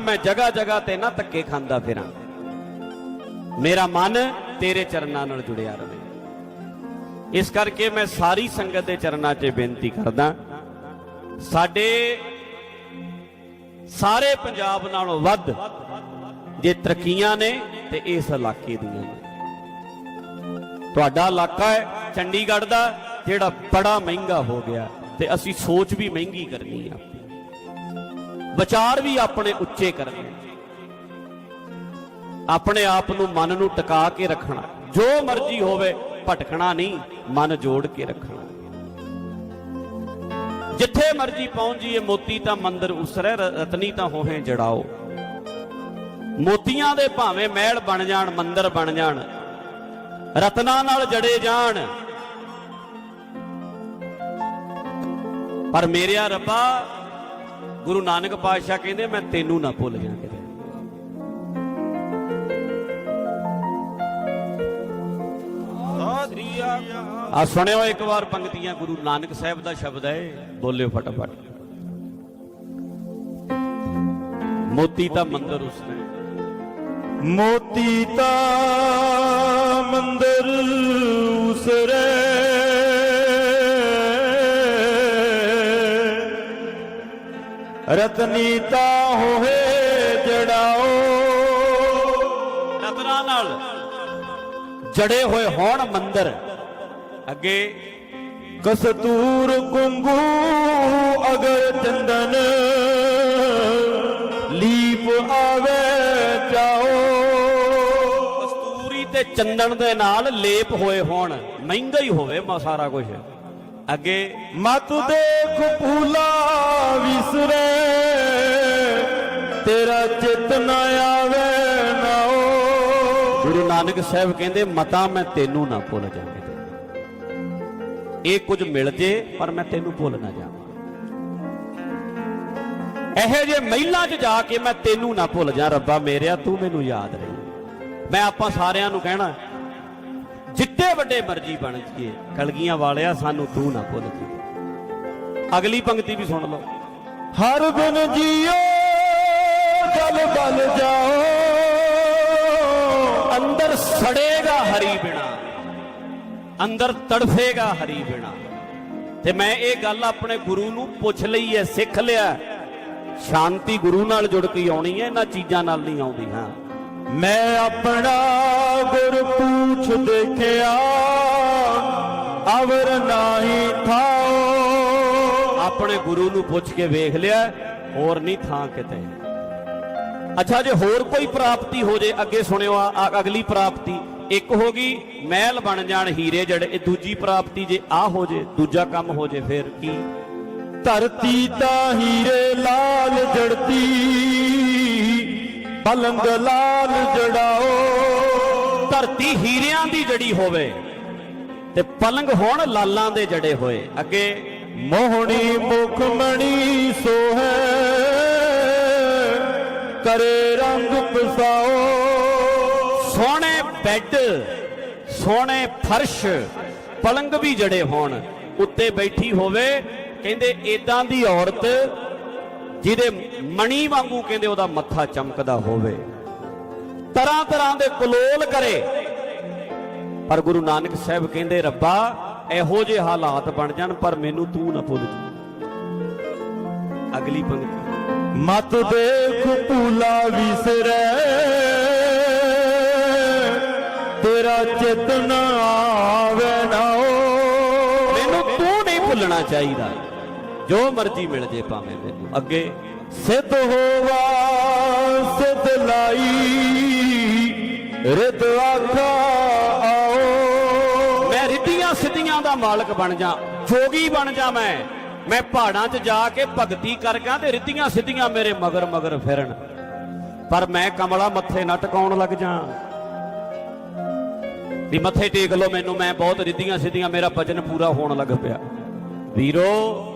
ਮੈਂ ਜਗ੍ਹਾ ਜਗ੍ਹਾ ਤੇ ਨਾ ਧੱਕੇ ਖਾਂਦਾ ਫਿਰਾਂ। ਮੇਰਾ ਮਨ ਤੇਰੇ ਚਰਨਾਂ ਨਾਲ ਜੁੜਿਆ ਰਹੇ। ਇਸ ਕਰਕੇ ਮੈਂ ਸਾਰੀ ਸੰਗਤ ਦੇ ਚਰਨਾਂ 'ਚ ਬੇਨਤੀ ਕਰਦਾ ਸਾਡੇ ਸਾਰੇ ਪੰਜਾਬ ਨਾਲੋਂ ਵੱਧ ਜੇ ਤਰੱਕੀਆਂ ਨੇ ਤੇ ਇਸ ਇਲਾਕੇ ਦੀਆਂ ਨੇ। ਤੁਹਾਡਾ ਇਲਾਕਾ ਹੈ ਚੰਡੀਗੜ੍ਹ ਦਾ ਜਿਹੜਾ ਬੜਾ ਮਹਿੰਗਾ ਹੋ ਗਿਆ ਤੇ ਅਸੀਂ ਸੋਚ ਵੀ ਮਹਿੰਗੀ ਕਰਨੀ ਆ। ਵਿਚਾਰ ਵੀ ਆਪਣੇ ਉੱਚੇ ਕਰਨੇ। ਆਪਣੇ ਆਪ ਨੂੰ ਮਨ ਨੂੰ ਟਿਕਾ ਕੇ ਰੱਖਣਾ। ਜੋ ਮਰਜ਼ੀ ਹੋਵੇ, ਭਟਕਣਾ ਨਹੀਂ, ਮਨ ਜੋੜ ਕੇ ਰੱਖਣਾ। ਜਿੱਥੇ ਮਰਜ਼ੀ ਪਹੁੰਚ ਜੀਏ ਮੋਤੀ ਤਾਂ ਮੰਦਰ ਉਸਰੇ ਰਤਨੀ ਤਾਂ ਹੋਹੇ ਜੜਾਓ। ਮੋਤੀਆਂ ਦੇ ਭਾਵੇਂ ਮਹਿਲ ਬਣ ਜਾਣ, ਮੰਦਰ ਬਣ ਜਾਣ, ਰਤਨਾਂ ਨਾਲ ਜੜੇ ਜਾਣ। ਪਰ ਮੇਰਿਆ ਰੱਬਾ ਗੁਰੂ ਨਾਨਕ ਪਾਤਸ਼ਾਹ ਕਹਿੰਦੇ, ਮੈਂ ਤੈਨੂੰ ਨਾ ਭੁੱਲ ਜਾ ਕਿਤੇ। ਆ ਸੁਣਿਓ ਇੱਕ ਵਾਰ ਪੰਕਤੀਆਂ, ਗੁਰੂ ਨਾਨਕ ਸਾਹਿਬ ਦਾ ਸ਼ਬਦ ਹੈ, ਬੋਲਿਓ ਫਟਾਫਟ। ਮੋਤੀ ਦਾ ਮੰਦਰ ਉਸਨੇ ਮੋਤੀ ਦਾ ਮੰਦਰ ਉਸਰੇ ਰਤਨੀ ਤਾ ਹੋਏ ਜੜਾਓ ਰਤਨਾਂ ਨਾਲ। ਜੜੇ ਹੋਏ ਹੋਣ ਮੰਦਰ। ਅੱਗੇ। ਕਸਤੂਰ ਕੁੰਗੂ ਅਗਰ ਚੰਦਨ ਲੀਪ ਆਵੇ ਜਾਓ ਕਸਤੂਰੀ ਤੇ ਚੰਦਨ ਦੇ ਨਾਲ ਲੇਪ ਹੋਏ ਹੋਣ। ਮਹਿੰਗਾ ਹੀ ਹੋਵੇ ਮਾ ਸਾਰਾ ਕੁਝ ਅੱਗੇ ਮਤ ਦੇਖ ਭੂਲਾ ਵਿਸਰੇ। ਤੇਰਾ ਚਿਤ ਨ ਆਵੇ ਨਾਓ ਗੁਰੂ ਨਾਨਕ ਸਾਹਿਬ ਕਹਿੰਦੇ, ਮਤਾ ਮੈਂ ਤੈਨੂੰ ਨਾ ਭੁੱਲ ਜਾਵਾਂ। ਇਹ ਕੁਝ ਮਿਲ ਜੇ, ਪਰ ਮੈਂ ਤੈਨੂੰ ਭੁੱਲ ਨਾ ਜਾਵਾਂ। ਇਹੋ ਜੇ ਮਹਿਲਾਂ 'ਚ ਜਾ ਕੇ ਮੈਂ ਤੈਨੂੰ ਨਾ ਭੁੱਲ ਜਾ, ਰੱਬਾ ਮੇਰਿਆ, ਤੂੰ ਮੈਨੂੰ ਯਾਦ ਰਹੀ। ਮੈਂ ਆਪਾਂ ਸਾਰਿਆਂ ਨੂੰ ਕਹਿਣਾ ਜਿੱਡੇ ਵੱਡੇ ਮਰਜ਼ੀ ਬਣ ਜੀਏ ਕਲਗੀਆਂ ਵਾਲਿਆ ਸਾਨੂੰ ਤੂੰ ਨਾ ਭੁੱਲ ਜੀ ਅਗਲੀ ਪੰਕਤੀ ਵੀ ਸੁਣ ਲਓ। ਹਰ ਬਿਨ ਜੀਓ ਜਲ ਬਲ ਜਾਓ ਅੰਦਰ ਸੜੇਗਾ ਹਰੀ ਬਿਨਾ ਅੰਦਰ ਤੜਫੇਗਾ ਹਰੀ ਬਿਨਾ ਤੇ ਮੈਂ ਇਹ ਗੱਲ ਆਪਣੇ ਗੁਰੂ ਨੂੰ ਪੁੱਛ ਲਈ ਹੈ ਸਿੱਖ ਲਿਆ। ਸ਼ਾਂਤੀ ਗੁਰੂ ਨਾਲ ਜੁੜ ਕੇ ਆਉਣੀ ਹੈ ਇਹਨਾਂ ਚੀਜ਼ਾਂ ਨਾਲ ਨਹੀਂ ਆਉਂਦੀ ਹਾਂ। ਮੈਂ ਆਪਣਾ ਗੁਰ ਪੂਛ ਦੇਖਿਆ, ਅਵਰ ਨਾਹੀ ਥਾਓ ਆਪਣੇ ਗੁਰੂ ਨੂੰ ਪੁੱਛ ਕੇ ਵੇਖ ਲਿਆ, ਹੋਰ ਨਹੀਂ ਥਾਂ ਕਿਤੇ। ਅੱਛਾ, ਜੇ ਹੋਰ ਕੋਈ ਪ੍ਰਾਪਤੀ ਹੋ ਜੇ, ਅੱਗੇ ਸੁਣਿਓ ਆ ਅਗਲੀ ਪ੍ਰਾਪਤੀ। ਇੱਕ ਹੋ ਗਈ, ਮਹਿਲ ਬਣ ਜਾਣ ਹੀਰੇ ਜੜੇ, ਇਹ ਦੂਜੀ ਪ੍ਰਾਪਤੀ ਜੇ ਆ ਹੋ ਜੇ, ਦੂਜਾ ਕੰਮ ਹੋ ਜੇ, ਫਿਰ ਕੀ? ਧਰਤੀ ਤਾਂ ਹੀਰੇ ਲਾਲ ਜੜਤੀ ਪਲੰਗ ਲਾਲ ਜੜਾਓ। ਧਰਤੀ ਹੀਰਿਆਂ ਦੀ ਜੜੀ ਹੋਵੇ ਤੇ ਪਲੰਗ ਹੋਣ ਲਾਲਾਂ ਦੇ ਜੜੇ ਹੋਏ। ਅੱਗੇ ਮੋਹਣੀ ਮੁਖ ਸੋਹੈ, ਕਰੇ ਰੰਗ ਪਸਾਓ। ਸੋਹਣੇ ਬੈੱਡ, ਸੋਹਣੇ ਫਰਸ਼, ਪਲੰਗ ਵੀ ਜੜੇ ਹੋਣ, ਉੱਤੇ ਬੈਠੀ ਹੋਵੇ, ਕਹਿੰਦੇ ਏਦਾਂ ਦੀ ਔਰਤ ਜਿਹਦੇ ਮਣੀ ਵਾਂਗੂ ਕਹਿੰਦੇ ਉਹਦਾ ਮੱਥਾ ਚਮਕਦਾ ਹੋਵੇ। ਤਰ੍ਹਾਂ ਤਰ੍ਹਾਂ ਦੇ ਕਲੋਲ ਕਰੇ। ਪਰ ਗੁਰੂ ਨਾਨਕ ਸਾਹਿਬ ਕਹਿੰਦੇ ਰੱਬਾ ਇਹੋ ਜਿਹੇ ਹਾਲਾਤ ਬਣ ਜਾਣ ਪਰ ਮੈਨੂੰ ਤੂੰ ਨਾ ਭੁੱਲ ਜੀ ਅਗਲੀ ਪੰਕਤੀ। ਮਤ ਦੇਖ ਭੂਲਾ ਵਿਸਰੈ ਤੇਰਾ ਚਿਤ ਨ ਆਵੇ ਨਾਓ ਮੈਨੂੰ ਤੂੰ ਨਹੀਂ ਭੁੱਲਣਾ ਚਾਹੀਦਾ। ਜੋ ਮਰਜ਼ੀ ਮਿਲ ਜੇ ਭਾਵੇਂ ਮੈਨੂੰ ਅੱਗੇ, ਸਿੱਧ ਹੋਵਾ, ਸਿੱਧ ਲਾਈ। ਰਿਤ ਆਖਾ, ਆਓ। ਮੈਂ ਰਿੱਧੀਆਂ ਸਿੱਧੀਆਂ ਦਾ ਮਾਲਕ ਬਣ ਜਾ, ਜੋਗੀ ਬਣ ਜਾ ਮੈਂ। ਮੈਂ ਪਹਾੜਾਂ 'ਚ ਜਾ ਕੇ ਭਗਤੀ ਕਰਗਾ ਤੇ ਰਿੱਧੀਆਂ ਸਿੱਧੀਆਂ ਮੇਰੇ ਮਗਰ ਮਗਰ ਫਿਰਨ। ਪਰ ਮੈਂ ਕਮਲਾ ਮੱਥੇ ਨਾ ਟਿਕਾਉਣ ਲੱਗ ਜਾ। ਵੀ ਮੱਥੇ ਟੇਕ ਲੋ ਮੈਨੂੰ, ਮੈਂ ਬਹੁਤ ਰਿੱਧੀਆਂ ਸਿੱਧੀਆਂ, ਮੇਰਾ ਵਚਨ ਪੂਰਾ ਹੋਣ ਲੱਗ ਪਿਆ। ਵੀਰੋ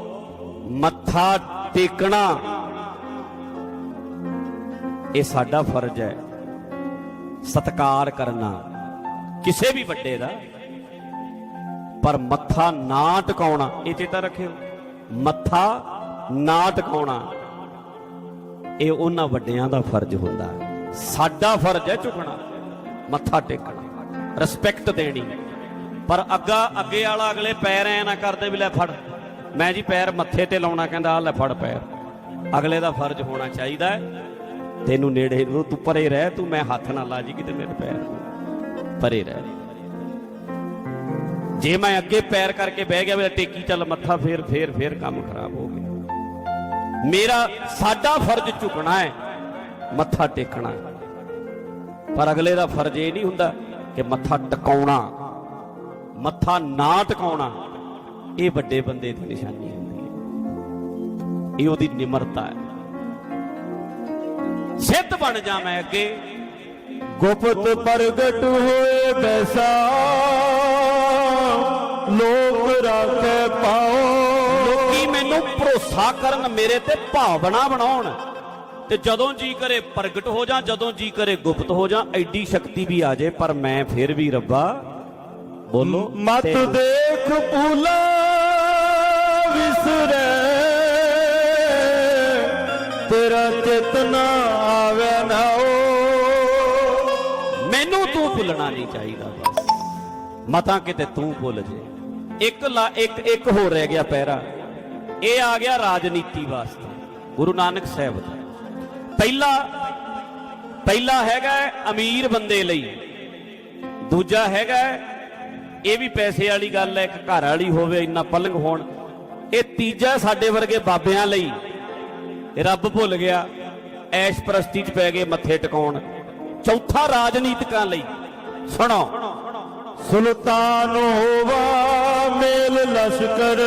ਮੱਥਾ ਟੇਕਣਾ। ਇਹ ਸਾਡਾ ਫਰਜ਼ ਹੈ। ਸਤਕਾਰ ਕਰਨਾ। ਕਿਸੇ ਵੀ ਵੱਡੇ ਦਾ। ਪਰ ਮੱਥਾ ਨਾ ਟਿਕਾਉਣਾ, ਇਹ ਚੇਤਾ ਰੱਖਿਓ। ਮੱਥਾ ਨਾ ਟਿਕਾਉਣਾ, ਇਹ ਉਹਨਾਂ ਵੱਡਿਆਂ ਦਾ ਫਰਜ਼ ਹੁੰਦਾ ਸਾਡਾ ਫਰਜ਼ ਹੈ ਝੁਕਣਾ, ਮੱਥਾ ਟੇਕਣਾ ਰਿਸਪੈਕਟ ਦੇਣੀ। ਪਰ ਅੱਗਾ ਅੱਗੇ ਵਾਲਾ ਅਗਲੇ ਪੈਰ ਐ ਨਾ ਕਰਦੇ ਵੀ ਲੈ ਫੜ। ਮੈਂ ਜੀ ਪੈਰ ਮੱਥੇ ਤੇ ਲਾਉਣਾ ਕਹਿੰਦਾ ਆ ਲੈ ਫੜ ਪੈਰ। ਅਗਲੇ ਦਾ ਫਰਜ਼ ਹੋਣਾ ਚਾਹੀਦਾ ਹੈ, ਤੈਨੂੰ ਨੇੜੇ ਤੂੰ ਪਰੇ ਰਹਿ, ਤੂੰ ਮੈਂ ਹੱਥ ਨਾ ਲਾ ਜੀ ਕਿਤੇ ਮੇਰੇ ਪੈਰ ਨੂੰ। ਪਰੇ ਰਹਿ। ਜੇ ਮੈਂ ਅੱਗੇ ਪੈਰ ਕਰਕੇ ਬਹਿ ਗਿਆ ਵੀ ਟੇਕੀ ਚੱਲ ਮੱਥਾ, ਫੇਰ ਫੇਰ ਫੇਰ ਕੰਮ ਖਰਾਬ ਹੋ ਗਿਆ। ਮੇਰਾ ਸਾਡਾ ਫਰਜ਼ ਝੁਕਣਾ ਹੈ, ਮੱਥਾ ਟੇਕਣਾ ਪਰ ਅਗਲੇ ਦਾ ਫਰਜ਼ ਇਹ ਨਹੀਂ ਹੁੰਦਾ ਕਿ ਮੱਥਾ ਟਿਕਾਉਣਾ, ਮੱਥਾ ਨਾ ਟਿਕਾਉਣਾ। ਇਹ ਵੱਡੇ ਬੰਦੇ ਦੀ ਨਿਸ਼ਾਨੀ ਹੁੰਦੀ ਹੈ। ਇਹ ਉਹਦੀ ਨਿਮਰਤਾ ਹੈ। ਸਿੱਧ ਬਣ ਜਾ ਮੈਂ ਅੱਗੇ। ਗੁਪਤ ਪ੍ਰਗਟ ਹੋਏ ਬੈਸਾ ਲੋਕ ਰਾਖੇ ਪਾਓ। ਲੋਕੀ ਮੈਨੂੰ ਭਰੋਸਾ ਕਰਨ ਮੇਰੇ ਤੇ ਭਾਵਨਾ ਬਣਾਉਣ। ਤੇ ਜਦੋਂ ਜੀ ਕਰੇ ਪ੍ਰਗਟ ਹੋ ਜਾ ਜਦੋਂ ਜੀ ਕਰੇ ਗੁਪਤ ਹੋ ਜਾ ਐਡੀ ਸ਼ਕਤੀ ਵੀ ਆ ਜੇ ਪਰ ਮੈਂ ਫਿਰ ਵੀ ਰੱਬਾ ਬੋਲੋ। ਮਤ ਦੇਖ ਭੂਲਾ ਵਿਸਰੇ। ਤੇਰਾ ਚੇਤਨਾ ਆਵੇ ਨਾ ਮੈਨੂੰ ਤੂੰ ਭੁੱਲਣਾ ਨਹੀਂ ਚਾਹੀਦਾ ਬਸ। ਮਤਾਂ ਕਿਤੇ ਤੂੰ ਭੁੱਲ ਜੇ। ਇੱਕ ਲਾ ਇੱਕ ਇੱਕ ਹੋਰ ਰਹਿ ਗਿਆ ਪੈਰਾ। ਇਹ ਆ ਗਿਆ ਰਾਜਨੀਤੀ ਵਾਸਤੇ। ਗੁਰੂ ਨਾਨਕ ਸਾਹਿਬ ਦਾ। ਪਹਿਲਾ ਪਹਿਲਾ ਹੈਗਾ ਹੈ ਅਮੀਰ ਬੰਦੇ ਲਈ। ਦੂਜਾ ਹੈਗਾ ਹੈ, ਇਹ ਵੀ ਪੈਸੇ ਵਾਲੀ ਗੱਲ ਹੈ ਇੱਕ ਘਰ ਵਾਲੀ ਹੋਵੇ ਇੰਨਾ ਪਲੰਗ ਹੋਣ। ਇਹ ਤੀਜਾ ਸਾਡੇ ਵਰਗੇ ਬਾਬਿਆਂ ਲਈ ਰੱਬ ਭੁੱਲ ਗਿਆ ਐਸ਼ ਪ੍ਰਸਤੀ ਚ ਪੈ ਗਏ ਮੱਥੇ ਟਿਕਾਉਣ। ਚੌਥਾ ਰਾਜਨੀਤਿਕਾਂ ਲਈ ਸੁਣੋ। ਸੁਲਤਾਨ ਹੋਵਾ ਮੇਲ ਲਸ਼ਕਰ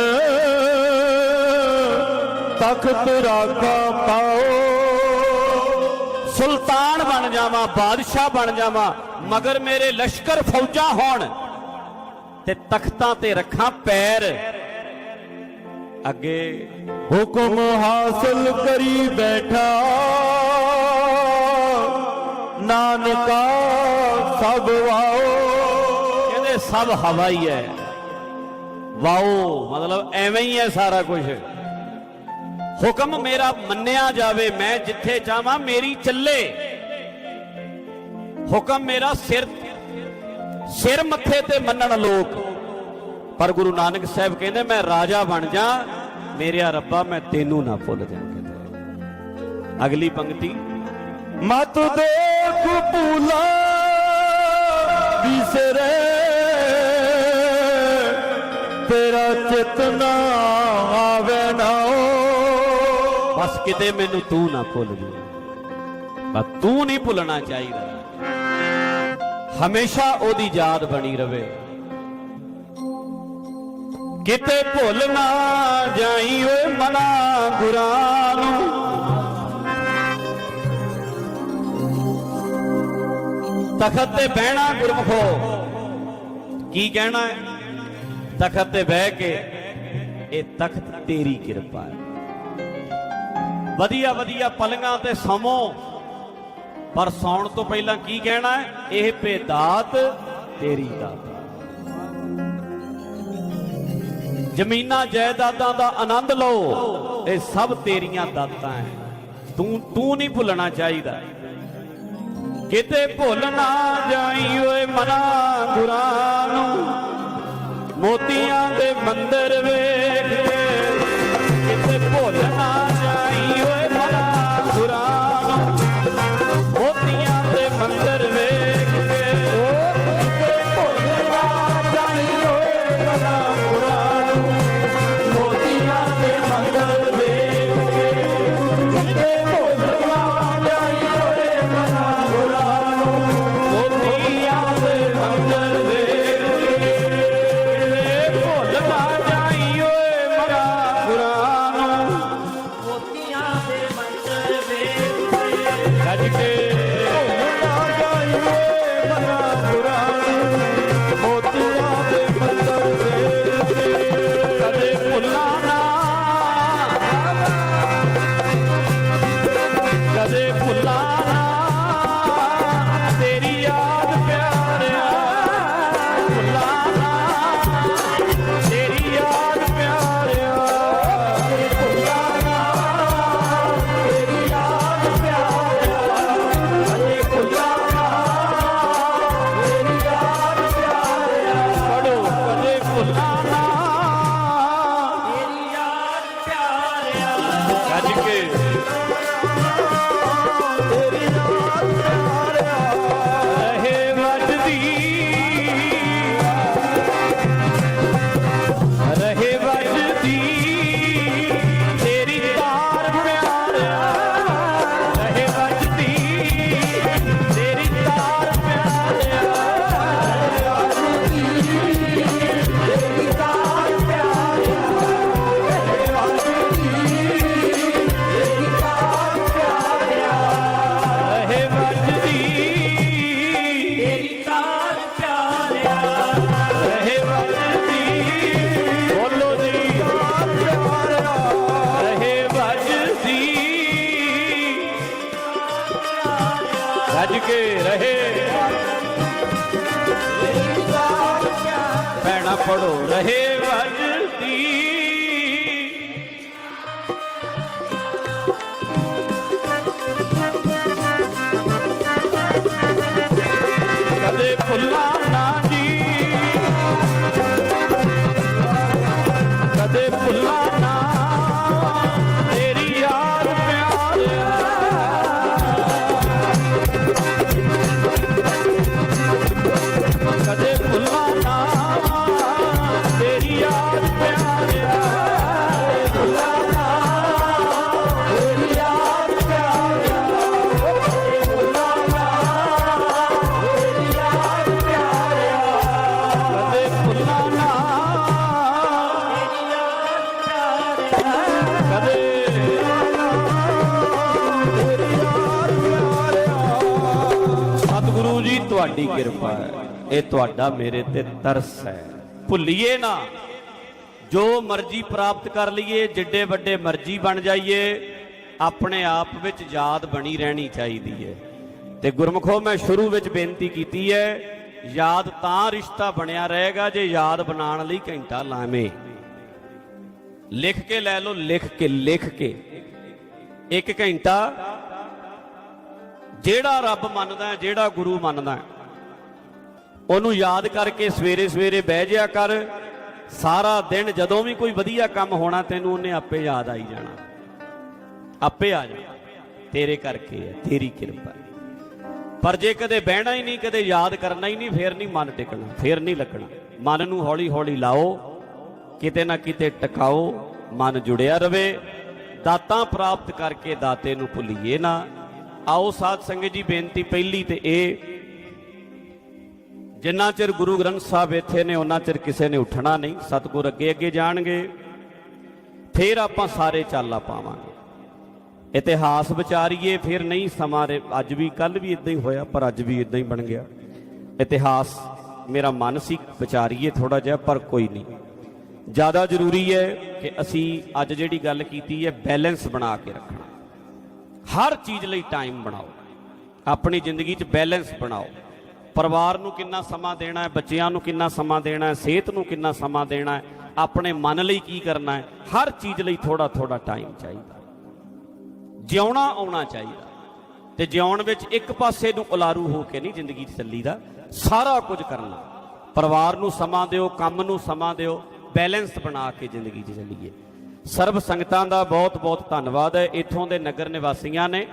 ਤਖਤ ਰਾਖਾ ਪਾਓ। ਸੁਲਤਾਨ ਬਣ ਜਾਵਾਂ ਬਾਦਸ਼ਾਹ ਬਣ ਜਾਵਾਂ ਮਗਰ ਮੇਰੇ ਲਸ਼ਕਰ ਫੌਜਾਂ ਹੋਣ। ਤੇ ਤਖਤਾਂ ਤੇ ਰੱਖਾਂ ਪੈਰ। ਅੱਗੇ ਹੁਕਮ ਹਾਸਲ ਕਰੀ ਬੈਠਾ। ਨਾਨਕਾ ਸਭ ਵਾਓ। ਕਹਿੰਦੇ, ਸਭ ਹਵਾ ਹੀ ਹੈ। ਵਾਓ, ਮਤਲਬ ਐਵੇਂ ਹੀ ਹੈ ਸਾਰਾ ਕੁਝ। ਹੁਕਮ ਮੇਰਾ ਮੰਨਿਆ ਜਾਵੇ, ਮੈਂ ਜਿੱਥੇ ਚਾਹਾਂ ਮੇਰੀ ਚੱਲੇ। ਹੁਕਮ ਮੇਰਾ ਸਿਰ ਸਿਰ ਮੱਥੇ ਤੇ ਮੰਨਣ ਲੋਕ। ਪਰ ਗੁਰੂ ਨਾਨਕ ਸਾਹਿਬ ਕਹਿੰਦੇ, ਮੈਂ ਰਾਜਾ ਬਣ ਜਾ ਮੇਰਿਆ ਰੱਬਾ, ਮੈਂ ਤੈਨੂੰ ਨਾ ਭੁੱਲ ਜਾ ਕਿਤੇ ਅਗਲੀ ਪੰਕਤੀ, ਮਤ ਦੇਖ ਭੂਲਾ, ਵਿਸਰੇ, ਤੇਰਾ ਚੇਤਨਾ ਆਵੇ ਨਾ ਬਸ ਕਿਤੇ ਮੈਨੂੰ ਤੂੰ ਨਾ ਭੁੱਲ ਜੀ ਬਸ ਤੂੰ ਨਹੀਂ ਭੁੱਲਣਾ ਚਾਹੀਦਾ। ਹਮੇਸ਼ਾ ਉਹਦੀ ਯਾਦ ਬਣੀ ਰਵੇ। ਕਿਤੇ ਭੁੱਲ ਨਾ ਜਾਈ ਓਏ ਮਨਾ ਗੁਰਾਂ ਨੂੰ। ਤਖਤ ਤੇ ਬਹਿਣਾ ਗੁਰਮਖੋ। ਕੀ ਕਹਿਣਾ ਹੈ? ਤਖਤ ਤੇ ਬਹਿ ਕੇ ਇਹ ਤਖਤ ਤੇਰੀ ਕਿਰਪਾ ਹੈ। ਵਧੀਆ ਵਧੀਆ ਪਲੰਗਾਂ ਤੇ ਸਮੋ। ਪਰ ਸੌਣ ਤੋਂ ਪਹਿਲਾਂ ਕੀ ਕਹਿਣਾ ਹੈ? ਇਹ ਭੇਦਾਤ ਤੇਰੀ ਦਾਤ। ਜ਼ਮੀਨਾਂ ਜਾਇਦਾਦਾਂ ਦਾ ਆਨੰਦ ਲਓ, ਇਹ ਸਭ ਤੇਰੀਆਂ ਦਾਤਾਂ ਹੈ। ਤੂੰ ਤੂੰ ਨਹੀਂ ਭੁੱਲਣਾ ਚਾਹੀਦਾ। ਕਿਤੇ ਭੁੱਲ ਨਾ ਜਾਈ ਓਏ ਮਨਾ ਗੁਰਾਂ ਨੂੰ। ਮੋਤੀਆਂ ਦੇ ਮੰਦਰ ਵੇਖ ਕੇ ਰਹੇ। ਭੈਣਾ ਪੜੋ ਰਹੇ ਵੱਜਦੀ ਕਦੇ ਭੁੱਲਾਂ ਇਹ ਤੁਹਾਡਾ ਮੇਰੇ ਤੇ ਤਰਸ ਹੈ। ਭੁੱਲੀਏ ਨਾ। ਜੋ ਮਰਜ਼ੀ ਪ੍ਰਾਪਤ ਕਰ ਲਈਏ, ਜਿੱਡੇ ਵੱਡੇ ਮਰਜ਼ੀ ਬਣ ਜਾਈਏ, ਆਪਣੇ ਆਪ ਵਿੱਚ ਯਾਦ ਬਣੀ ਰਹਿਣੀ ਚਾਹੀਦੀ ਹੈ। ਤੇ ਗੁਰਮਖੋ, ਮੈਂ ਸ਼ੁਰੂ ਵਿੱਚ ਬੇਨਤੀ ਕੀਤੀ ਹੈ, ਯਾਦ ਤਾਂ ਰਿਸ਼ਤਾ ਬਣਿਆ ਰਹੇਗਾ ਜੇ ਯਾਦ ਬਣਾਉਣ ਲਈ ਘੰਟਾ ਲਾਵੇਂ। ਲਿਖ ਕੇ ਲੈ ਲਓ, ਲਿਖ ਕੇ ਲਿਖ ਕੇ। ਇੱਕ ਘੰਟਾ। ਜਿਹੜਾ ਰੱਬ ਮੰਨਦਾ ਜਿਹੜਾ ਗੁਰੂ ਮੰਨਦਾ ਉਹਨੂੰ ਯਾਦ ਕਰਕੇ ਸਵੇਰੇ ਸਵੇਰੇ ਬਹਿ ਜਿਆ ਕਰ। ਸਾਰਾ ਦਿਨ ਜਦੋਂ ਵੀ ਕੋਈ ਵਧੀਆ ਕੰਮ ਹੋਣਾ, ਤੈਨੂੰ ਉਹਨੇ ਆਪੇ ਯਾਦ ਆਈ ਜਾਣਾ। ਆਪੇ ਆ ਜਾਣਾ ਤੇਰੇ ਕਰਕੇ ਹੈ, ਤੇਰੀ ਕਿਰਪਾ ਪਰ ਜੇ ਕਦੇ ਬਹਿਣਾ ਹੀ ਨਹੀਂ, ਕਦੇ ਯਾਦ ਕਰਨਾ ਹੀ ਨਹੀਂ, ਫੇਰ ਨਹੀਂ ਮਨ ਟਿਕਣਾ, ਫੇਰ ਨਹੀਂ ਲੱਗਣਾ ਮਨ ਨੂੰ ਹੌਲੀ ਹੌਲੀ ਲਾਓ, ਕਿਤੇ ਨਾ ਕਿਤੇ ਟਿਕਾਓ, ਮਨ ਜੁੜਿਆ ਰਵੇ। ਦਾਤਾਂ ਪ੍ਰਾਪਤ ਕਰਕੇ ਦਾਤੇ ਨੂੰ ਭੁੱਲੀਏ ਨਾ। ਆਓ ਸਾਧ ਸੰਗਤ ਜੀ, ਬੇਨਤੀ ਪਹਿਲੀ ਤੇ ਇਹ ਜਿੰਨਾ ਚਿਰ ਗੁਰੂ ਗ੍ਰੰਥ ਸਾਹਿਬ ਇੱਥੇ ਨੇ ਉਹਨਾਂ ਚਿਰ ਕਿਸੇ ਨੇ ਉੱਠਣਾ ਨਹੀਂ। ਸਤਿਗੁਰ ਅੱਗੇ ਅੱਗੇ ਜਾਣਗੇ, ਫੇਰ ਆਪਾਂ ਸਾਰੇ ਚਾਲਾ ਪਾਵਾਂਗੇ। ਇਤਿਹਾਸ ਵਿਚਾਰੀਏ, ਫਿਰ ਨਹੀਂ ਸਮਾਂ ਰੇ, ਅੱਜ ਵੀ ਕੱਲ ਵੀ ਇਦਾਂ ਹੀ ਹੋਇਆ, ਪਰ ਅੱਜ ਵੀ ਇਦਾਂ ਹੀ ਬਣ ਗਿਆ। ਇਤਿਹਾਸ ਮੇਰਾ ਮਨ ਸੀ, ਵਿਚਾਰੀਏ ਥੋੜਾ ਜਿਹਾ, ਪਰ ਕੋਈ ਨਹੀਂ। ਜ਼ਿਆਦਾ ਜ਼ਰੂਰੀ ਹੈ ਕਿ ਅਸੀਂ ਅੱਜ ਜਿਹੜੀ ਗੱਲ ਕੀਤੀ ਹੈ, ਬੈਲੈਂਸ ਬਣਾ ਕੇ ਰੱਖਣਾ। ਹਰ ਚੀਜ਼ ਲਈ ਟਾਈਮ ਬਣਾਓ। ਆਪਣੀ ਜ਼ਿੰਦਗੀ 'ਚ ਬੈਲੈਂਸ ਬਣਾਓ। ਪਰਿਵਾਰ ਨੂੰ ਕਿੰਨਾ ਸਮਾਂ ਦੇਣਾ ਹੈ, ਬੱਚਿਆਂ ਨੂੰ ਕਿੰਨਾ ਸਮਾਂ ਦੇਣਾ ਹੈ, ਸਿਹਤ ਨੂੰ ਕਿੰਨਾ ਸਮਾਂ ਦੇਣਾ ਹੈ, ਆਪਣੇ ਮਨ ਲਈ ਕੀ ਕਰਨਾ ਹੈ, ਹਰ ਚੀਜ਼ ਲਈ ਥੋੜਾ ਥੋੜਾ ਟਾਈਮ ਚਾਹੀਦਾ ਜਿਉਣਾ ਆਉਣਾ ਚਾਹੀਦਾ ਤੇ ਜਿਉਣ ਵਿੱਚ ਇੱਕ ਪਾਸੇ ਨੂੰ ਉਲਾਰੂ ਹੋ ਕੇ ਨਹੀਂ ਜ਼ਿੰਦਗੀ 'ਚ ਚੱਲੀਦਾ, ਸਾਰਾ ਕੁਝ ਕਰਨਾ ਪਰਿਵਾਰ ਨੂੰ ਸਮਾਂ ਦਿਓ, ਕੰਮ ਨੂੰ ਸਮਾਂ ਦਿਓ ਬੈਲੈਂਸ ਬਣਾ ਕੇ ਜ਼ਿੰਦਗੀ 'ਚ ਚੱਲੀਏ। ਸਰਬ ਸੰਗਤਾਂ ਦਾ ਬਹੁਤ-ਬਹੁਤ ਧੰਨਵਾਦ ਹੈ। ਇੱਥੋਂ ਦੇ ਨਗਰ ਨਿਵਾਸੀਆਂ ਨੇ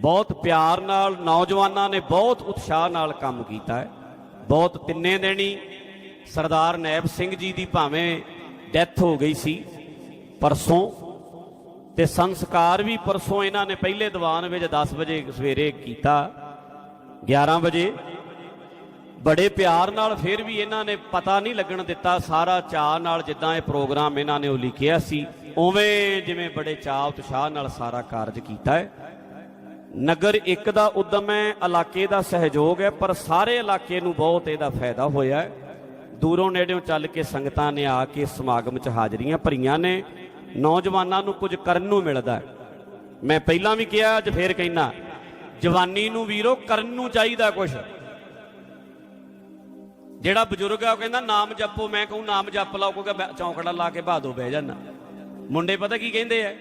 ਬਹੁਤ ਪਿਆਰ ਨਾਲ ਨੌਜਵਾਨਾਂ ਨੇ ਬਹੁਤ ਉਤਸ਼ਾਹ ਨਾਲ ਕੰਮ ਕੀਤਾ ਹੈ। ਬਹੁਤ ਤਿੰਨੇ ਦਿਨੀ ਸਰਦਾਰ ਨੈਬ ਸਿੰਘ ਜੀ ਦੀ ਭਾਵੇਂ ਡੈਥ ਹੋ ਗਈ ਸੀ, ਪਰਸੋਂ। ਤੇ ਸੰਸਕਾਰ ਵੀ ਪਰਸੋਂ ਇਹਨਾਂ ਨੇ ਪਹਿਲੇ ਦੀਵਾਨ ਵਿੱਚ 10 ਵਜੇ ਸਵੇਰੇ ਕੀਤਾ 11 ਵਜੇ। ਬੜੇ ਪਿਆਰ ਨਾਲ ਫਿਰ ਵੀ ਇਹਨਾਂ ਨੇ ਪਤਾ ਨਹੀਂ ਲੱਗਣ ਦਿੱਤਾ, ਸਾਰਾ ਚਾਅ ਨਾਲ ਜਿੱਦਾਂ ਇਹ ਪ੍ਰੋਗਰਾਮ ਇਹਨਾਂ ਨੇ ਉਹ ਲਿਖਿਆ ਸੀ, ਉਵੇਂ ਜਿਵੇਂ ਬੜੇ ਚਾਅ ਉਤਸ਼ਾਹ ਨਾਲ ਸਾਰਾ ਕਾਰਜ ਕੀਤਾ ਹੈ। ਨਗਰ ਇੱਕ ਦਾ ਉਦਮ ਹੈ, ਇਲਾਕੇ ਦਾ ਸਹਿਯੋਗ ਹੈ, ਪਰ ਸਾਰੇ ਇਲਾਕੇ ਨੂੰ ਬਹੁਤ ਇਹਦਾ ਫਾਇਦਾ ਹੋਇਆ ਹੈ। ਦੂਰੋਂ ਨੇੜਿਓਂ ਚੱਲ ਕੇ ਸੰਗਤਾਂ ਨੇ ਆ ਕੇ ਸਮਾਗਮ 'ਚ ਹਾਜ਼ਰੀਆਂ ਭਰੀਆਂ ਨੇ। ਨੌਜਵਾਨਾਂ ਨੂੰ ਕੁਝ ਕਰਨ ਨੂੰ ਮਿਲਦਾ ਹੈ। ਮੈਂ ਪਹਿਲਾਂ ਵੀ ਕਿਹਾ, ਅੱਜ ਫੇਰ ਕਹਿਣਾ ਜਵਾਨੀ ਨੂੰ ਵੀਰੋ ਕਰਨ ਨੂੰ ਚਾਹੀਦਾ ਕੁਝ। ਜਿਹੜਾ ਬਜ਼ੁਰਗ ਆ, ਉਹ ਕਹਿੰਦਾ, ਨਾਮ ਜਪੋ, ਮੈਂ ਕਹੂੰ, ਨਾਮ ਜਪ ਲਾਓ, ਕਿਉਂਕਿ ਚੌਂਕੜਾ ਲਾ ਕੇ ਬਾਦੋ ਬਹਿ ਜਾਣਾ ਮੁੰਡੇ ਪਤਾ ਕੀ ਕਹਿੰਦੇ ਆ?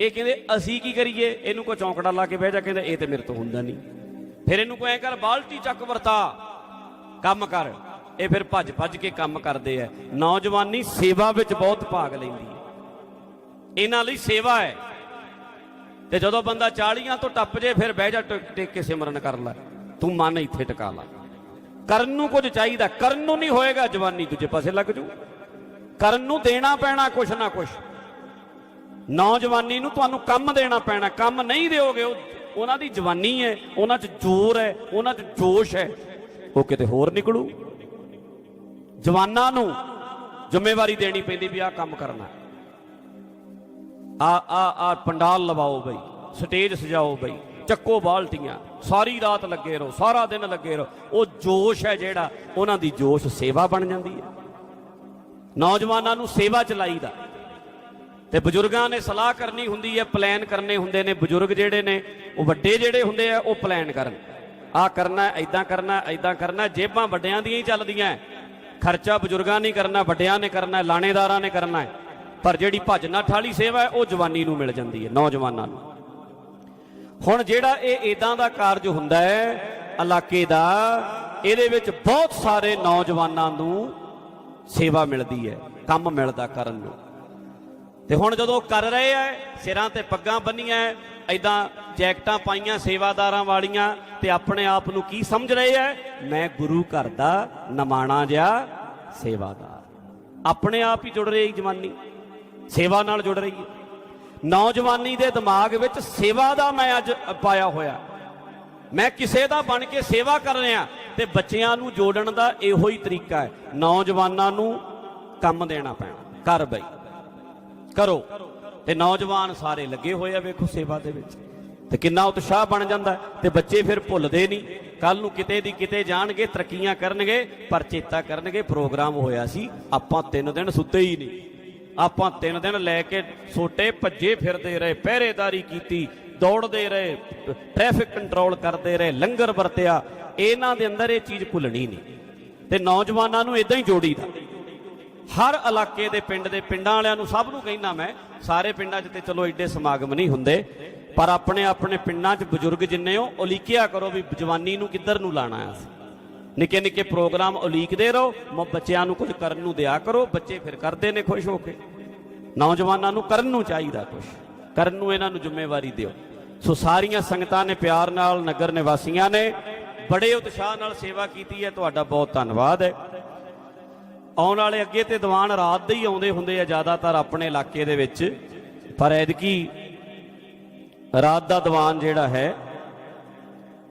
ਇਹ ਕਹਿੰਦੇ, ਅਸੀਂ ਕੀ ਕਰੀਏ? ਇਹਨੂੰ ਕੋ ਚੌਂਕੜਾ ਲਾ ਕੇ ਬਹਿ ਜਾ, ਕਹਿੰਦਾ, ਇਹ ਤੇ ਮੇਰੇ ਤੋਂ ਹੁੰਦਾ ਨਹੀਂ। ਫਿਰ ਇਹਨੂੰ ਕੋ ਐ ਕਰ, ਬਾਲਟੀ ਚੱਕ ਵਰਤਾ, ਕੰਮ ਕਰ। ਇਹ ਫਿਰ ਭੱਜ ਭੱਜ ਕੇ ਕੰਮ ਕਰਦੇ ਆ ਨੌਜਵਾਨੀ ਸੇਵਾ ਵਿੱਚ ਬਹੁਤ ਭਾਗ ਲੈਂਦੀ ਹੈ ਇਹਨਾਂ ਲਈ ਸੇਵਾ ਹੈ ਤੇ ਜਦੋਂ ਬੰਦਾ 40 ਤੋਂ ਟੱਪ ਜੇ, ਫਿਰ ਬਹਿ ਜਾ ਟਿਕ ਟਿਕ ਕੇ ਸਿਮਰਨ ਕਰ ਲੈ। ਤੂੰ ਮਨ ਇੱਥੇ ਟਿਕਾ ਲੈ। ਕਰਨ ਨੂੰ ਕੁਝ ਚਾਹੀਦਾ। ਕਰਨ ਨੂੰ ਨਹੀਂ ਹੋਏਗਾ, ਜਵਾਨੀ ਦੂਜੇ ਪਾਸੇ ਲੱਗ ਜੂ। ਕਰਨ ਨੂੰ ਦੇਣਾ ਪੈਣਾ ਕੁਛ ਨਾ ਕੁਛ। ਨੌਜਵਾਨੀ ਨੂੰ ਤੁਹਾਨੂੰ ਕੰਮ ਦੇਣਾ ਪੈਣਾ, ਕੰਮ ਨਹੀਂ ਦਿਓਗੇ, ਉਹ ਉਹਨਾਂ ਦੀ ਜਵਾਨੀ ਹੈ, ਉਹਨਾਂ 'ਚ ਜ਼ੋਰ ਹੈ, ਉਹਨਾਂ 'ਚ ਜੋਸ਼ ਹੈ। ਉਹ ਕਿਤੇ ਹੋਰ ਨਿਕਲੂ? ਜਵਾਨਾਂ ਨੂੰ ਜ਼ਿੰਮੇਵਾਰੀ ਦੇਣੀ ਪੈਂਦੀ ਵੀ ਆਹ ਕੰਮ ਕਰਨਾ ਆ ਆ ਆ ਪੰਡਾਲ ਲਵਾਓ ਬਈ, ਸਟੇਜ ਸਜਾਓ ਬਈ, ਚੱਕੋ ਬਾਲਟੀਆਂ, ਸਾਰੀ ਰਾਤ ਲੱਗੇ ਰਹੋ, ਸਾਰਾ ਦਿਨ ਲੱਗੇ ਰਹੋ। ਉਹ ਜੋਸ਼ ਹੈ ਜਿਹੜਾ, ਉਹਨਾਂ ਦੀ ਜੋਸ਼ ਸੇਵਾ ਬਣ ਜਾਂਦੀ ਹੈ। ਨੌਜਵਾਨਾਂ ਨੂੰ ਸੇਵਾ ਚ ਲਾਈਦਾ ਤੇ ਬਜ਼ੁਰਗਾਂ ਨੇ ਸਲਾਹ ਕਰਨੀ ਹੁੰਦੀ ਹੈ ਪਲਾਨ ਕਰਨੇ ਹੁੰਦੇ ਨੇ, ਬਜ਼ੁਰਗ ਜਿਹੜੇ ਨੇ, ਉਹ ਵੱਡੇ ਜਿਹੜੇ ਹੁੰਦੇ ਆ, ਉਹ ਪਲਾਨ ਕਰਨ। ਆ ਕਰਨਾ ਐਦਾਂ ਕਰਨਾ ਐਦਾਂ ਕਰਨਾ, ਜੇਬਾਂ ਵੱਡਿਆਂ ਦੀਆਂ ਹੀ ਚੱਲਦੀਆਂ ਖਰਚਾ ਬਜ਼ੁਰਗਾਂ ਨਹੀਂ ਕਰਨਾ, ਵੱਡਿਆਂ ਨੇ ਕਰਨਾ, ਲਾਣੇਦਾਰਾਂ ਨੇ ਕਰਨਾ ਹੈ ਪਰ ਜਿਹੜੀ ਭੱਜ ਨੱਠ ਵਾਲੀ ਸੇਵਾ ਹੈ ਉਹ ਜਵਾਨੀ ਨੂੰ ਮਿਲ ਜਾਂਦੀ ਹੈ ਨੌਜਵਾਨਾਂ ਨੂੰ। ਹੁਣ ਜਿਹੜਾ ਇਹ ਇਦਾਂ ਦਾ ਕਾਰਜ ਹੁੰਦਾ ਹੈ ਇਲਾਕੇ ਦਾ, ਇਹਦੇ ਵਿੱਚ ਬਹੁਤ ਸਾਰੇ ਨੌਜਵਾਨਾਂ ਨੂੰ ਸੇਵਾ ਮਿਲਦੀ ਹੈ ਕੰਮ ਮਿਲਦਾ ਕਰਨ ਨੂੰ। ਤੇ ਹੁਣ ਜਦੋਂ ਕਰ ਰਹੇ ਐ, ਸਿਰਾਂ ਤੇ ਪੱਗਾਂ ਬੰਨੀਆਂ ਐਦਾਂ ਜੈਕਟਾਂ ਪਾਈਆਂ, ਸੇਵਾਦਾਰਾਂ ਵਾਲੀਆਂ, ਤੇ ਆਪਣੇ ਆਪ ਨੂੰ ਕੀ ਸਮਝ ਰਹੇ ਐ? ਮੈਂ ਗੁਰੂ ਘਰ ਦਾ ਨਮਾਣਾ ਜਿਹਾ ਸੇਵਾਦਾਰ। ਆਪਣੇ ਆਪ ਹੀ ਜੁੜ ਰਹੀ ਜਵਾਨੀ। ਸੇਵਾ ਨਾਲ ਜੁੜ ਰਹੀ ਹੈ। ਨੌਜਵਾਨੀ ਦੇ ਦਿਮਾਗ ਵਿੱਚ ਸੇਵਾ ਦਾ ਮੈਂ ਅੱਜ ਪਾਇਆ ਹੋਇਆ। ਮੈਂ ਕਿਸੇ ਦਾ ਬਣ ਕੇ ਸੇਵਾ ਕਰ ਰਿਹਾ, ਤੇ ਬੱਚਿਆਂ ਨੂੰ ਜੋੜਨ ਦਾ ਇਹੋ ਹੀ ਤਰੀਕਾ ਹੈ। ਨੌਜਵਾਨਾਂ ਨੂੰ ਕੰਮ ਦੇਣਾ ਪੈਣਾ। ਕਰ ਬਈ। ਕਰੋ। ਤੇ ਨੌਜਵਾਨ ਸਾਰੇ ਲੱਗੇ ਹੋਏ ਆ ਵੇਖੋ ਸੇਵਾ ਦੇ ਵਿੱਚ। ਤੇ ਕਿੰਨਾ ਉਤਸ਼ਾਹ ਬਣ ਜਾਂਦਾ ਤੇ ਬੱਚੇ ਫਿਰ ਭੁੱਲਦੇ ਨਹੀਂ। ਕੱਲ ਨੂੰ ਕਿਤੇ ਦੀ ਕਿਤੇ ਜਾਣਗੇ, ਤਰੱਕੀਆਂ ਕਰਨਗੇ ਪਰ ਚੇਤਾ ਕਰਨਗੇ, ਪ੍ਰੋਗਰਾਮ ਹੋਇਆ ਸੀ। ਆਪਾਂ ਤਿੰਨ ਦਿਨ ਸੁੱਤੇ ਹੀ ਨਹੀਂ। ਆਪਾਂ ਤਿੰਨ ਦਿਨ ਲੈ ਕੇ ਸੋਟੇ ਭੱਜੇ ਫਿਰਦੇ ਰਹੇ, ਪਹਿਰੇਦਾਰੀ ਕੀਤੀ, ਦੌੜਦੇ ਰਹੇ, ਟ੍ਰੈਫਿਕ ਕੰਟਰੋਲ ਕਰਦੇ ਰਹੇ, ਲੰਗਰ ਵਰਤਿਆ। ਇਹਨਾਂ ਦੇ ਅੰਦਰ ਇਹ ਚੀਜ਼ ਭੁੱਲਣੀ ਨਹੀਂ। ਤੇ ਨੌਜਵਾਨਾਂ ਨੂੰ ਇਦਾਂ ਹੀ ਜੋੜੀਦਾ। ਹਰ ਇਲਾਕੇ ਦੇ ਪਿੰਡ ਦੇ ਪਿੰਡਾਂ ਵਾਲਿਆਂ ਨੂੰ ਸਭ ਨੂੰ ਕਹਿੰਦਾ ਮੈਂ, ਸਾਰੇ ਪਿੰਡਾਂ 'ਚ ਤੇ ਚਲੋ ਐਡੇ ਸਮਾਗਮ ਨਹੀਂ ਹੁੰਦੇ, ਪਰ ਆਪਣੇ ਆਪਣੇ ਪਿੰਡਾਂ 'ਚ ਬਜ਼ੁਰਗ ਜਿੰਨੇ ਹੋ ਉਲੀਕਿਆ ਕਰੋ ਵੀ ਜਵਾਨੀ ਨੂੰ ਕਿੱਧਰ ਨੂੰ ਲਾਣਾ ਆ ਅਸੀਂ। ਨਿੱਕੇ ਨਿੱਕੇ ਪ੍ਰੋਗਰਾਮ ਉਲੀਕਦੇ ਰਹੋ, ਮ ਬੱਚਿਆਂ ਨੂੰ ਕੁਝ ਕਰਨ ਨੂੰ ਦਿਆ ਕਰੋ, ਬੱਚੇ ਫਿਰ ਕਰਦੇ ਨੇ ਖੁਸ਼ ਹੋ ਕੇ। ਨੌਜਵਾਨਾਂ ਨੂੰ ਕਰਨ ਨੂੰ ਚਾਹੀਦਾ ਕੁਝ ਕਰਨ ਨੂੰ ਇਹਨਾਂ ਨੂੰ ਜ਼ਿੰਮੇਵਾਰੀ ਦਿਓ। ਸੋ ਸਾਰੀਆਂ ਸੰਗਤਾਂ ਨੇ ਪਿਆਰ ਨਾਲ ਨਗਰ ਨਿਵਾਸੀਆਂ ਨੇ ਬੜੇ ਉਤਸ਼ਾਹ ਨਾਲ ਸੇਵਾ ਕੀਤੀ ਹੈ, ਤੁਹਾਡਾ ਬਹੁਤ ਧੰਨਵਾਦ ਹੈ। ਆਉਣ ਵਾਲੇ ਅੱਗੇ ਤੇ ਦੀਵਾਨ ਰਾਤ ਦੇ ਹੀ ਆਉਂਦੇ ਹੁੰਦੇ ਆ ਜ਼ਿਆਦਾਤਰ ਆਪਣੇ ਇਲਾਕੇ ਦੇ ਵਿੱਚ। ਪਰ ਐਦਕੀ ਰਾਤ ਦਾ ਦੀਵਾਨ ਜਿਹੜਾ ਹੈ,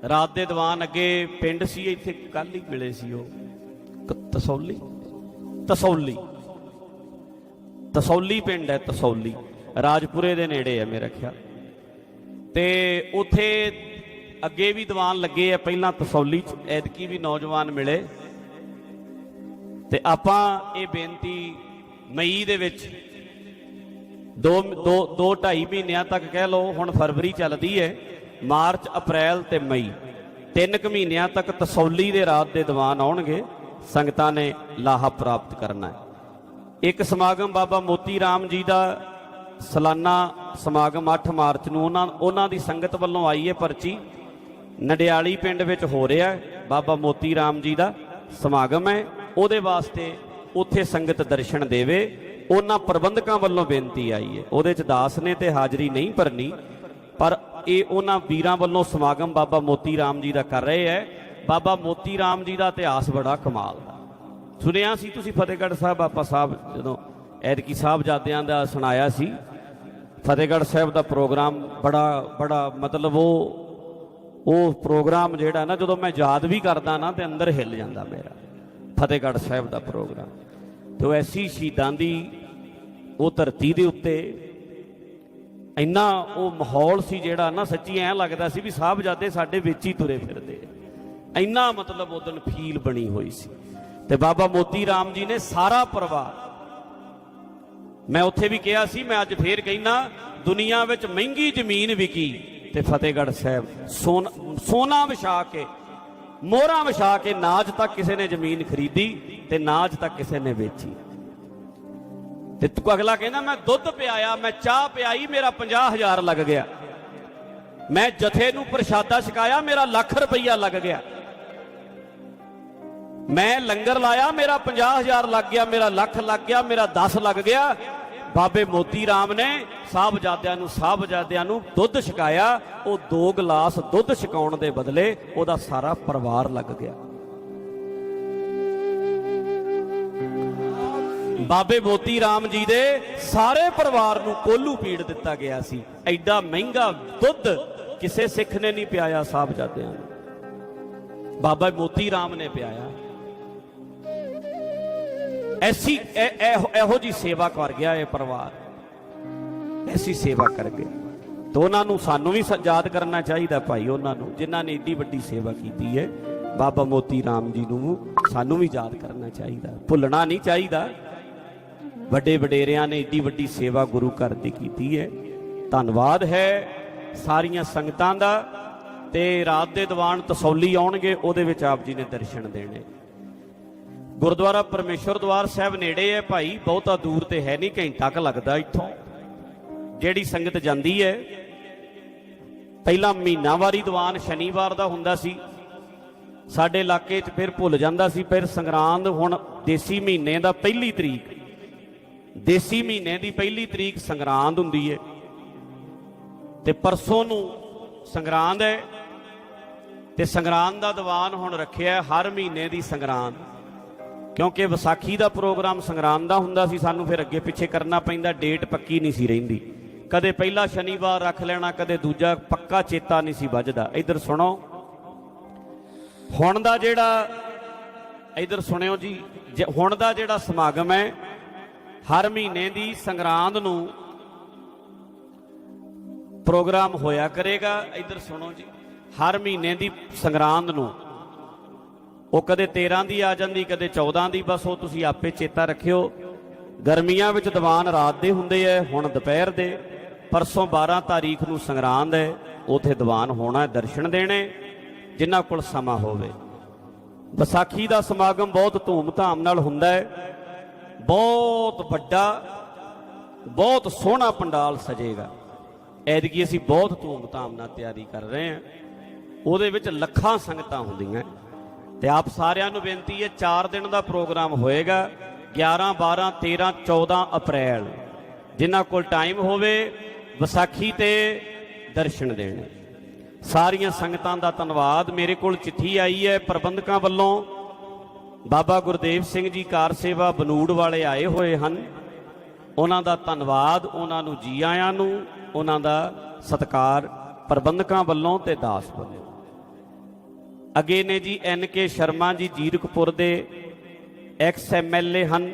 ਰਾਤ ਦੇ ਦੀਵਾਨ ਅੱਗੇ ਪਿੰਡ ਸੀ, ਇੱਥੇ ਕੱਲ ਹੀ ਮਿਲੇ ਸੀ ਉਹ। ਤਸੌਲੀ? ਤਸੌਲੀ। ਤਸੌਲੀ ਪਿੰਡ ਹੈ, ਤਸੌਲੀ। ਰਾਜਪੁਰੇ ਦੇ ਨੇੜੇ ਹੈ ਮੇਰਾ ਖਿਆਲ। ਤੇ ਉਥੇ ਅੱਗੇ ਵੀ ਦੀਵਾਨ ਲੱਗੇ ਆ, ਪਹਿਲਾਂ ਤਸੌਲੀ ਚ ਐਦਕੀ ਵੀ ਨੌਜਵਾਨ ਮਿਲੇ। ਤੇ ਆਪਾਂ ਇਹ ਬੇਨਤੀ ਮਈ ਦੇ ਵਿੱਚ ਦੋ ਦੋ ਦੋ ਢਾਈ ਮਹੀਨਿਆਂ ਤੱਕ ਕਹਿ ਲਓ, ਹੁਣ ਫਰਵਰੀ ਚੱਲਦੀ ਹੈ, ਮਾਰਚ, ਅਪ੍ਰੈਲ ਤੇ ਮਈ। ਤਿੰਨ ਕੁ ਮਹੀਨਿਆਂ ਤੱਕ ਤਸੌਲੀ ਦੇ ਰਾਤ ਦੇ ਦੀਵਾਨ ਆਉਣਗੇ, ਸੰਗਤਾਂ ਨੇ ਲਾਹਾ ਪ੍ਰਾਪਤ ਕਰਨਾ ਹੈ। ਇੱਕ ਸਮਾਗਮ ਬਾਬਾ ਮੋਤੀ ਰਾਮ ਜੀ ਦਾ ਸਾਲਾਨਾ ਸਮਾਗਮ 8 ਮਾਰਚ ਨੂੰ ਉਹਨਾਂ ਉਹਨਾਂ ਦੀ ਸੰਗਤ ਵੱਲੋਂ ਆਈ ਹੈ ਪਰਚੀ। ਨਡਿਆਲੀ ਪਿੰਡ ਵਿੱਚ ਹੋ ਰਿਹਾ ਹੈ, ਬਾਬਾ ਮੋਤੀ ਰਾਮ ਜੀ ਦਾ ਸਮਾਗਮ ਹੈ। ਉਹਦੇ ਵਾਸਤੇ ਉੱਥੇ ਸੰਗਤ ਦਰਸ਼ਨ ਦੇਵੇ। ਉਹਨਾਂ ਪ੍ਰਬੰਧਕਾਂ ਵੱਲੋਂ ਬੇਨਤੀ ਆਈ ਹੈ। ਉਹਦੇ ਚ ਦਾਸ ਨੇ ਤੇ ਹਾਜ਼ਰੀ ਨਹੀਂ ਭਰਨੀ, ਪਰ ਇਹ ਉਹਨਾਂ ਵੀਰਾਂ ਵੱਲੋਂ ਸਮਾਗਮ ਬਾਬਾ ਮੋਤੀ ਰਾਮ ਜੀ ਦਾ ਕਰ ਰਹੇ ਹੈ। ਬਾਬਾ ਮੋਤੀ ਰਾਮ ਜੀ ਦਾ ਇਤਿਹਾਸ ਬੜਾ ਕਮਾਲ ਦਾ। ਸੁਣਿਆ ਸੀ ਤੁਸੀਂ ਫਤਿਹਗੜ੍ਹ ਸਾਹਿਬ ਆਪਾ ਸਾਹਿਬ ਜਦੋਂ ਐਤਕੀ ਸਾਹਿਬਜ਼ਾਦਿਆਂ ਦਾ ਸੁਣਾਇਆ ਸੀ। ਫਤਿਹਗੜ੍ਹ ਸਾਹਿਬ ਦਾ ਪ੍ਰੋਗਰਾਮ ਬੜਾ ਬੜਾ ਮਤਲਬ ਉਹ ਉਹ ਪ੍ਰੋਗਰਾਮ ਜਿਹੜਾ ਨਾ ਜਦੋਂ ਮੈਂ ਯਾਦ ਵੀ ਕਰਦਾ ਨਾ ਤੇ ਅੰਦਰ ਹਿੱਲ ਜਾਂਦਾ ਮੇਰਾ। ਫਤਿਹਗੜ੍ਹ ਸਾਹਿਬ ਦਾ ਪ੍ਰੋਗਰਾਮ। ਤੇ ਉਹ ਐਸੀ ਸ਼ਹੀਦਾਂ ਦੀ ਉਹ ਧਰਤੀ ਦੇ ਉੱਤੇ ਇੰਨਾ ਉਹ ਮਾਹੌਲ ਸੀ ਜਿਹੜਾ ਨਾ ਸੱਚੀ ਐਂ ਲੱਗਦਾ ਸੀ ਵੀ ਸਾਹਿਬਜ਼ਾਦੇ ਸਾਡੇ ਵਿੱਚ ਹੀ ਤੁਰੇ ਫਿਰਦੇ ਇੰਨਾ ਮਤਲਬ ਉਦੋਂ ਫੀਲ ਬਣੀ ਹੋਈ ਸੀ। ਤੇ ਬਾਬਾ ਮੋਤੀ ਰਾਮ ਜੀ ਨੇ ਸਾਰਾ ਪਰਿਵਾਰ, ਮੈਂ ਉੱਥੇ ਵੀ ਕਿਹਾ ਸੀ, ਮੈਂ ਅੱਜ ਫੇਰ ਕਹਿਣਾ ਦੁਨੀਆ ਵਿੱਚ ਮਹਿੰਗੀ ਜ਼ਮੀਨ ਵਿਕੀ ਤੇ ਫਤਿਹਗੜ੍ਹ ਸਾਹਿਬ ਸੋਨ- ਸੋਨਾ ਵਿਛਾ ਕੇ ਮੋਹਰਾਂ ਵਿਛਾ ਕੇ ਨਾਜ ਤੱਕ ਕਿਸੇ ਨੇ ਜ਼ਮੀਨ ਖਰੀਦੀ ਤੇ ਨਾਜ ਤੱਕ ਕਿਸੇ ਨੇ ਵੇਚੀ। ਤੇ ਤੂੰ ਅਗਲਾ ਕਹਿੰਦਾ, ਮੈਂ ਦੁੱਧ ਪਿਆਇਆ, ਮੈਂ ਚਾਹ ਪਿਆਈ, ਮੇਰਾ 50000 ਲੱਗ ਗਿਆ। ਮੈਂ ਜਥੇ ਨੂੰ ਪ੍ਰਸ਼ਾਦਾ ਛਕਾਇਆ, ਮੇਰਾ ਲੱਖ ਰੁਪਈਆ ਲੱਗ ਗਿਆ। ਮੈਂ ਲੰਗਰ ਲਾਇਆ, ਮੇਰਾ 50000 ਲੱਗ ਗਿਆ, ਮੇਰਾ ਲੱਖ ਲੱਗ ਗਿਆ, ਮੇਰਾ 10 ਲੱਗ ਗਿਆ। ਬਾਬੇ ਮੋਤੀ ਰਾਮ ਨੇ ਸਾਹਿਬਜ਼ਾਦਿਆਂ ਨੂੰ ਸਾਹਿਬਜ਼ਾਦਿਆਂ ਨੂੰ ਦੁੱਧ ਛਕਾਇਆ। ਉਹ ਦੋ ਗਲਾਸ ਦੁੱਧ ਛਕਾਉਣ ਦੇ ਬਦਲੇ ਉਹਦਾ ਸਾਰਾ ਪਰਿਵਾਰ ਲੱਗ ਗਿਆ। ਬਾਬੇ ਮੋਤੀ ਰਾਮ ਜੀ ਦੇ ਸਾਰੇ ਪਰਿਵਾਰ ਨੂੰ ਕੋਲੂ ਪੀੜ ਦਿੱਤਾ ਗਿਆ ਸੀ। ਐਡਾ ਮਹਿੰਗਾ ਦੁੱਧ ਕਿਸੇ ਸਿੱਖ ਨੇ ਨਹੀਂ ਪਿਆਇਆ ਸਾਹਿਬਜ਼ਾਦਿਆਂ ਨੂੰ। ਬਾਬਾ ਮੋਤੀ ਰਾਮ ਨੇ ਪਿਆਇਆ। ਐਸੀ ਇਹੋ ਇਹੋ ਜੀ ਸੇਵਾ ਕਰ ਗਿਆ ਇਹ ਪਰਿਵਾਰ। ਐਸੀ ਸੇਵਾ ਕਰ ਗਿਆ। ਤੇ ਉਹਨਾਂ ਨੂੰ ਸਾਨੂੰ ਵੀ ਯਾਦ ਕਰਨਾ ਚਾਹੀਦਾ ਭਾਈ ਉਹਨਾਂ ਨੂੰ, ਜਿਨ੍ਹਾਂ ਨੇ ਏਡੀ ਵੱਡੀ ਸੇਵਾ ਕੀਤੀ ਹੈ। ਬਾਬਾ ਮੋਤੀ ਰਾਮ ਜੀ ਨੂੰ ਸਾਨੂੰ ਵੀ ਯਾਦ ਕਰਨਾ ਚਾਹੀਦਾ। ਭੁੱਲਣਾ ਨਹੀਂ ਚਾਹੀਦਾ। ਵੱਡੇ ਵਡੇਰਿਆਂ ਨੇ ਏਡੀ ਵੱਡੀ ਸੇਵਾ ਗੁਰੂ ਘਰ ਦੀ ਕੀਤੀ ਹੈ। ਧੰਨਵਾਦ ਹੈ ਸਾਰੀਆਂ ਸੰਗਤਾਂ ਦਾ। ਤੇ ਰਾਤ ਦੇ ਦੀਵਾਨ ਤਸੌਲੀ ਆਉਣਗੇ, ਉਹਦੇ ਵਿੱਚ ਆਪ ਜੀ ਨੇ ਦਰਸ਼ਨ ਦੇਣੇ। ਗੁਰਦੁਆਰਾ ਪਰਮੇਸ਼ਰ ਦਵਾਰ ਸਾਹਿਬ ਨੇੜੇ ਹੈ ਭਾਈ, ਬਹੁਤਾ ਦੂਰ ਤੇ ਹੈ ਨਹੀਂ, ਘੰਟਾ ਕ ਲੱਗਦਾ ਇੱਥੋਂ। ਜਿਹੜੀ ਸੰਗਤ ਜਾਂਦੀ ਹੈ, ਪਹਿਲਾਂ ਮਹੀਨਾਵਾਰੀ ਦੀਵਾਨ ਸ਼ਨੀਵਾਰ ਦਾ ਹੁੰਦਾ ਸੀ। ਸਾਡੇ ਇਲਾਕੇ 'ਚ ਫਿਰ ਭੁੱਲ ਜਾਂਦਾ ਸੀ, ਫਿਰ ਸੰਗਰਾਂਦ ਹੁਣ ਦੇਸੀ ਮਹੀਨੇ ਦਾ ਪਹਿਲੀ ਤਰੀਕ। ਦੇਸੀ ਮਹੀਨੇ ਦੀ ਪਹਿਲੀ ਤਰੀਕ ਸੰਗਰਾਂਦ ਹੁੰਦੀ ਹੈ। ਤੇ ਪਰਸੋਂ ਨੂੰ ਸੰਗਰਾਂਦ ਹੈ। ਤੇ ਸੰਗਰਾਂਦ ਦਾ ਦੀਵਾਨ ਹੁਣ ਰੱਖਿਆ ਹਰ ਮਹੀਨੇ ਦੀ ਸੰਗਰਾਂਦ। ਕਿਉਂਕਿ ਵਿਸਾਖੀ ਦਾ ਪ੍ਰੋਗਰਾਮ ਸੰਗਰਾਂਦ ਦਾ ਹੁੰਦਾ ਸੀ, ਸਾਨੂੰ ਫਿਰ ਅੱਗੇ ਪਿੱਛੇ ਕਰਨਾ ਪੈਂਦਾ, ਡੇਟ ਪੱਕੀ ਨਹੀਂ ਸੀ ਰਹਿੰਦੀ। ਕਦੇ ਪਹਿਲਾ ਸ਼ਨੀਵਾਰ ਰੱਖ ਲੈਣਾ, ਕਦੇ ਦੂਜਾ, ਪੱਕਾ ਚੇਤਾ ਨਹੀਂ ਸੀ ਵੱਜਦਾ। ਇੱਧਰ ਸੁਣੋ। ਹੁਣ ਦਾ ਜਿਹੜਾ, ਇੱਧਰ ਸੁਣਿਓ ਜੀ, ਜੇ- ਹੁਣ ਦਾ ਜਿਹੜਾ ਸਮਾਗਮ ਹੈ, ਹਰ ਮਹੀਨੇ ਦੀ ਸੰਗਰਾਂਦ ਨੂੰ ਪ੍ਰੋਗਰਾਮ ਹੋਇਆ ਕਰੇਗਾ। ਇੱਧਰ ਸੁਣੋ ਜੀ, ਹਰ ਮਹੀਨੇ ਦੀ ਸੰਗਰਾਂਦ ਨੂੰ ਉਹ ਕਦੇ 13 ਦੀ ਆ ਜਾਂਦੀ, ਕਦੇ 14 ਦੀ, ਬਸ ਉਹ ਤੁਸੀਂ ਆਪੇ ਚੇਤਾ ਰੱਖਿਓ। ਗਰਮੀਆਂ ਵਿੱਚ ਦੀਵਾਨ ਰਾਤ ਦੇ ਹੁੰਦੇ ਐ, ਹੁਣ ਦੁਪਹਿਰ ਦੇ। ਪਰਸੋਂ 12 ਤਾਰੀਖ ਨੂੰ ਸੰਗਰਾਂਦ ਹੈ ਉਥੇ ਦੀਵਾਨ ਹੋਣਾ ਦਰਸ਼ਨ ਦੇਣੇ, ਜਿਨ੍ਹਾਂ ਕੋਲ ਸਮਾਂ ਹੋਵੇ। ਵਿਸਾਖੀ ਦਾ ਸਮਾਗਮ ਬਹੁਤ ਧੂਮ-ਧਾਮ ਨਾਲ ਹੁੰਦਾ ਹੈ ਬਹੁਤ ਵੱਡਾ, ਬਹੁਤ ਸੋਹਣਾ ਪੰਡਾਲ ਸਜੇਗਾ। ਐਤਕੀ ਅਸੀਂ ਬਹੁਤ ਧੂਮ-ਧਾਮ ਨਾਲ ਤਿਆਰੀ ਕਰ ਰਹੇ ਹਾਂ ਉਹਦੇ ਵਿੱਚ ਲੱਖਾਂ ਸੰਗਤਾਂ ਹੁੰਦੀਆਂ ਤੇ ਆਪ ਸਾਰਿਆਂ ਨੂੰ ਬੇਨਤੀ ਹੈ 4 ਦਿਨ ਦਾ ਪ੍ਰੋਗਰਾਮ ਹੋਏਗਾ 11 12 13 14 ਅਪ੍ਰੈਲ। ਜਿਨ੍ਹਾਂ ਕੋਲ ਟਾਈਮ ਹੋਵੇ, ਵਿਸਾਖੀ ਤੇ ਦਰਸ਼ਨ ਦੇਣ। ਸਾਰੀਆਂ ਸੰਗਤਾਂ ਦਾ ਧੰਨਵਾਦ। ਮੇਰੇ ਕੋਲ ਚਿੱਠੀ ਆਈ ਹੈ ਪ੍ਰਬੰਧਕਾਂ ਵੱਲੋਂ। ਬਾਬਾ ਗੁਰਦੇਵ ਸਿੰਘ ਜੀ ਕਾਰ ਸੇਵਾ ਬਨੂੜ ਵਾਲੇ ਆਏ ਹੋਏ ਹਨ। ਉਹਨਾਂ ਦਾ ਧੰਨਵਾਦ, ਉਹਨਾਂ ਨੂੰ ਜੀ ਆਇਆਂ ਨੂੰ, ਉਹਨਾਂ ਦਾ ਸਤਿਕਾਰ ਪ੍ਰਬੰਧਕਾਂ ਵੱਲੋਂ ਤੇ ਦਾਸ ਵੱਲੋਂ। ਅੱਗੇ ਨੇ ਜੀ ਐਨ ਕੇ ਸ਼ਰਮਾ ਜੀ ਜੀਰਕਪੁਰ ਦੇ ਐਕਸ ਐਮਐਲਏ ਹਨ।